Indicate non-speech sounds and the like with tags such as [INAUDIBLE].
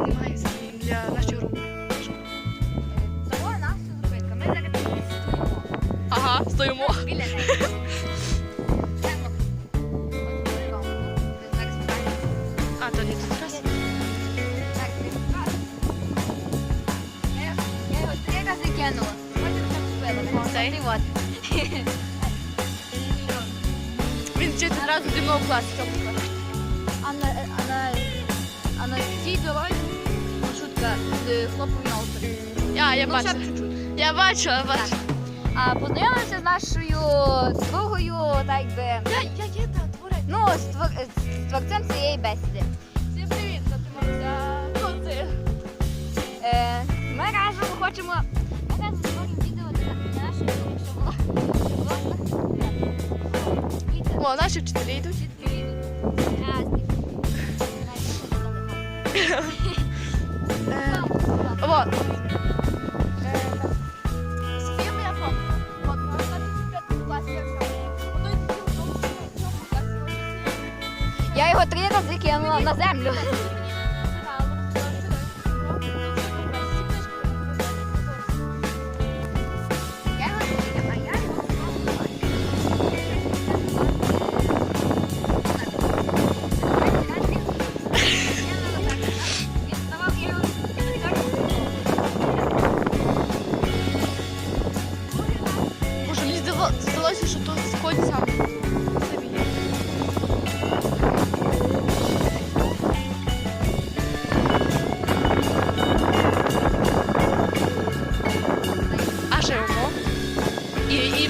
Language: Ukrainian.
немає для нашої руки. Ага, стоїмо. Біля. А, то не раз. Я його три рази кинула. Потім так купила. Він вчиться одразу зі мною в класі. А на, цій дорозі хлоповим автором. А, я Ну, бачу. Я бачу, я бачу. А познайомилися з нашою другою, так би, Я, я є та творець. ну, з, твор, з творцем цієї бесіди. Всім привіт, затримався. Хто ти? Е, ми разом хочемо, ми разом створюємо відео для нашої, якщо було. О, наші вчителі йдуть. Е, [LAUGHS] класі. Я його три рази кинула на землю. Здало- здалося, що тут скоть сам. собі. А живемо. І.